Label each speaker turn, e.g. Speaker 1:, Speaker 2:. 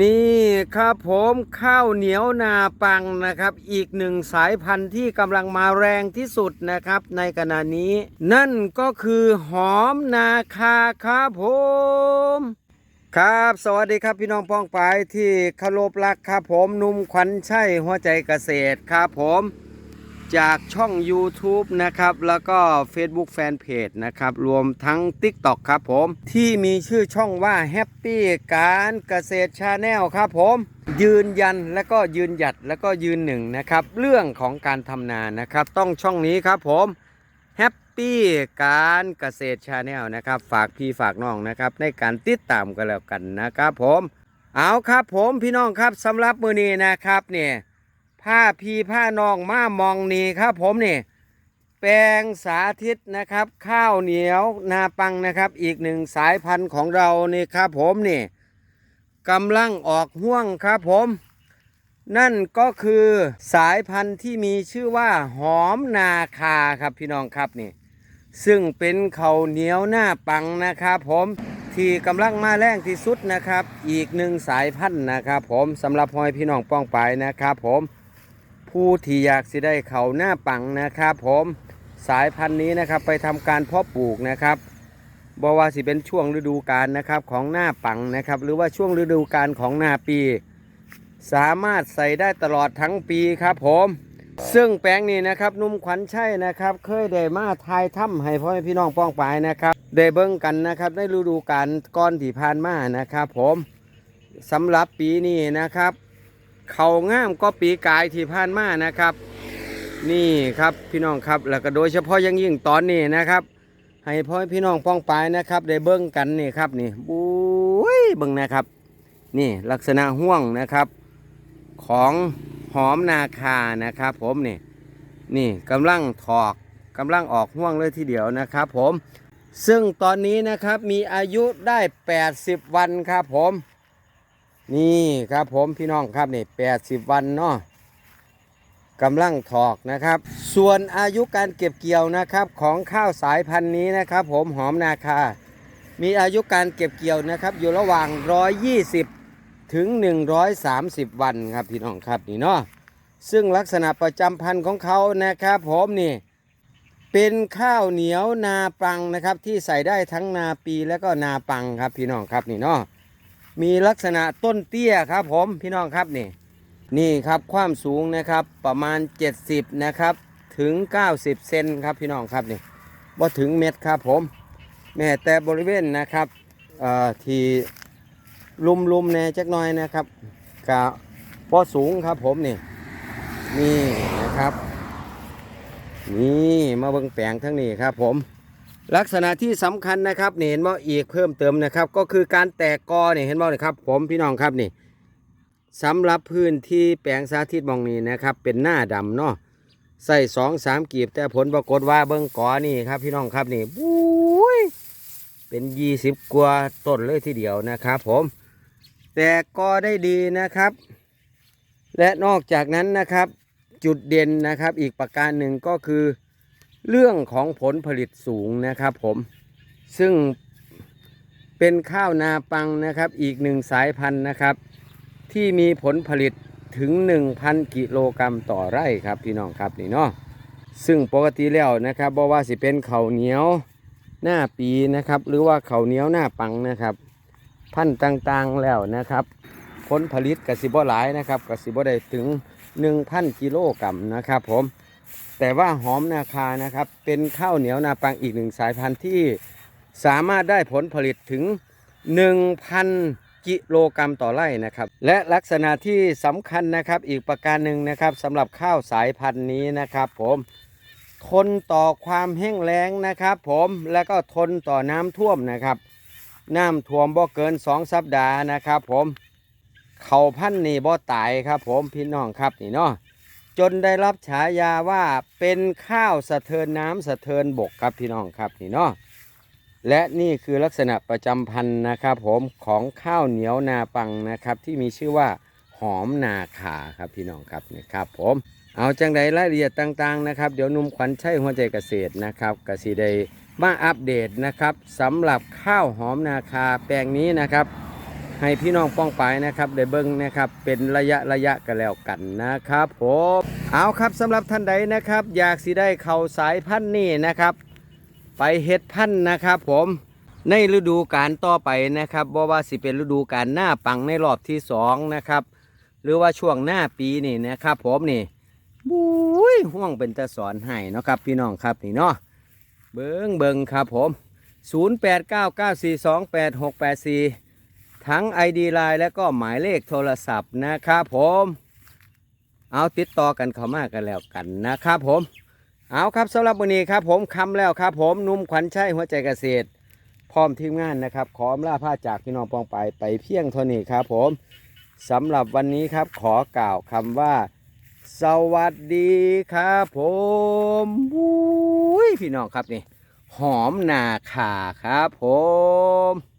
Speaker 1: นี่ครับผมข้าวเหนียวนาปังนะครับ อีกหนึ่งสายพันธุ์ที่กำลังมาแรงที่สุดนะครับ ในขณะนี้ นั่นก็คือหอมนาคาครับผมครับสวัสดีครับพี่น้องป้องปายที่คารพรักครับผมนุ่มขวัญชัยหัวใจเกษตรครับผม จากช่อง YouTube นะครับ แล้วก็ Facebook Fanpage นะครับ รวมทั้ง TikTok ครับผม ที่มีชื่อช่องว่า Happy การเกษตรชาแนลครับผม ยืนยันและก็ยืนหยัดแล้วก็ยืนหนึ่งนะครับ เรื่องของการทำนานะครับ ต้องช่องนี้ครับผม Happy การเกษตรชาแนลนะครับ ฝากพี่ฝากน้องนะครับ ในการติดตามกันแล้วกันนะครับผม เอาครับผมพี่น้องครับสำหรับมือนี้นะครับเนี่ย ผ้าพีผ้านองมามองนี่ครับ ผมนี่แปลงสาธิตนะครับ ข้าวเหนียวนาปังนะครับ อีกหนึ่งสายพันธุ์ของเรานี่ครับผมนี่กำลังออกห่วงครับผม นั่นก็คือสายพันธุ์ที่มีชื่อว่าหอมนาคาครับพี่น้องครับนี่ ซึ่งเป็นข้าวเหนียวหน้าปังนะครับผมที่กำลังมาแรงที่สุดนะครับ อีกหนึ่งสายพันธุ์นะครับ ผมสำหรับพอยพี่น้องป้องไปนะครับ ผม ผู้ที่อยากสิได้เขาหน้าปังนะครับ ผมสายพันธุ์นี้นะครับไปทำการเพาะปลูกนะครับบอกว่าสิเป็นช่วงฤดูกาลนะครับของหน้าปังนะครับ หรือว่าช่วงฤดูกาลของหน้าปี สามารถใส่ได้ตลอดทั้งปีครับผมซึ่งแปลงนี้นะครับนุ่มขวัญชัยนะครับ เคยได้มาทายถ้ำให้พ่อแม่พี่น้องป้องปายนะครับได้เบิ่งกันนะครับในฤดูกาลก่อนที่ผ่านมานะครับ ผมสำหรับปีนี้นะครับ เขาง่ามก็ปีกายที่ผ่านมานะครับ นี่ครับพี่น้องครับแล้วก็โดยเฉพาะยังยิ่งตอนนี้นะครับ ให้พ่อพี่น้องป้องปายนะครับ ได้เบิ้งกันนี่ครับนี่บุ้ยเบิ้งนะครับ นี่ลักษณะห่วงนะครับ ของหอมนาคานะครับ ผมนี่นี่กำลังถอกกำลังออกห่วงเลยทีเดียวนะครับ ผมซึ่งตอนนี้นะครับมีอายุได้ 80 วันครับผม นี่ครับผมพี่น้องครับนี่แปดสิบวันเนาะกำลังถอกนะครับ ส่วนอายุการเก็บเกี่ยวนะครับของข้าวสายพันธุ์นี้นะครับ ผมหอมนาคา มีอายุการเก็บเกี่ยวนะครับ อยู่ระหว่าง 120 ถึง 130 วันครับพี่น้องครับนี่เนาะซึ่งลักษณะประจำพันธุ์ของเขานะครับผมนี่เป็นข้าวเหนียวนาปังนะครับที่ใส่ได้ทั้งนาปีและก็นาปังครับพี่น้องครับนี่เนาะ มีลักษณะต้นเตี้ยครับผมพี่น้องครับนี่นี่ครับความสูงนะครับประมาณ 70 นะครับ ถึง 90 เซนครับพี่น้องครับนี่บ่ถึงเม็ดครับผม แม่แต่บริเวณนะครับที่ลุมๆแน่จักน่อยนะครับกะพอสูงครับผมนี่นี่นะครับ นี่มาเบิ่งแปลงทั้งนี้ครับผม ลักษณะที่สำคัญนะครับนี่เห็นว่าอีกเพิ่มเติมนะครับ ก็คือการแตกกอเนี่ยเห็นบ่เนี่ยครับ ผมพี่น้องครับนี่สำหรับพื้นที่แปลงสาธิตมองนี้นะครับ เป็นหน้าดำเนาะใส่สองสามกีบ แต่ผลปรากฏว่าเบิ้งกอนี่ครับ พี่น้องครับนี่บุ้ยเป็นยี่สิบกว่าต้นเลยทีเดียวนะครับผม แต่กอได้ดีนะครับ และนอกจากนั้นนะครับ จุดเด่นนะครับ อีกประการหนึ่งก็คือ เรื่องของผลผลิตสูงนะครับผมซึ่งเป็นข้าวนาปังนะครับอีกหนึ่งสายพันธุ์นะครับ ที่มีผลผลิตถึง 1,000 กิโลกรัมต่อไร่ครับพี่น้องครับนี่เนาะซึ่งปกติแล้วนะครับบ่ว่าสิเป็นเข้าเหนียวหน้าปีนะครับ หรือว่าเข้าเหนียวหน้าปังนะครับ พันธุ์ต่างๆแล้วนะครับ ผลผลิตกสิบ่หลายนะครับกสิบ่ได้ถึง 1,000 กิโลกรัมนะครับผม แต่ว่าหอมนาคานะครับ เป็นข้าวเหนียวนาปังอีกหนึ่งสายพันธุ์ที่สามารถได้ผลผลิตถึง 1,000 กิโลกรัมต่อไร่นะครับ และลักษณะที่สำคัญนะครับอีกประการหนึ่งนะครับสำหรับข้าวสายพันธุ์นี้นะครับผมทนต่อความแห้งแล้งนะครับผมแล้วก็ทนต่อน้ำท่วมนะครับน้ำท่วมบ่เกิน 2 สัปดาห์นะครับผมเขาพันธุ์นี่บ่ตายครับผมพี่น้องครับนี่เนาะ จนได้รับฉายาว่าเป็นข้าวสะเทินน้ำสะเทินบกครับพี่น้องครับนี่เนาะและนี่คือลักษณะประจำพันธุ์นะครับผมของข้าวเหนียวนาปังนะครับที่มีชื่อว่าหอมนาขาครับพี่น้องครับนี่ครับผมเอาจังใดรายละเอียดต่างๆนะครับเดี๋ยวนุ่มขวัญใชัยหัวใจเกษตรนะครับกสิได้มาอัปเดตนะครับสำหรับข้าวหอมนาคาแปลงนี้นะครับ ให้พี่น้องป้องปายนะครับได้เบิ้งนะครับเป็นระยะระยะกันแล้วกันนะครับผมเอาครับสำหรับท่านใดนะครับ อยากสิได้เข่าสายพันธุ์นี่นะครับ ไปเฮ็ดพันธุ์นะครับผมในฤดูกาลต่อไปนะครับบ่ว่าสิเป็นฤดูกาลหน้าปังในรอบที่สองนะครับ หรือว่าช่วงหน้าปีนี่นะครับผมนี่บุ้ยห่วงเป็นตะสอนให้นะครับพี่น้องครับนี่เนาะเบิ้งเบิ้งครับผม 0899428684 ทั้ง ID Line และก็หมายเลขโทรศัพท์นะครับผม เอาติดต่อกันเข้ามากันแล้วกันนะครับผม เอาครับสำหรับวันนี้ครับผมคำแล้วครับผมนุ่มขวัญชัยหัวใจเกษตร พร้อมทีมงานนะครับขออำลาผ้าจากพี่น้องปองไปไปเพียงเท่านี้ครับผมสำหรับวันนี้ครับขอกล่าวคำว่า สวัสดีครับผมบุ้ยพี่น้องครับนี่หอมนาคาครับผม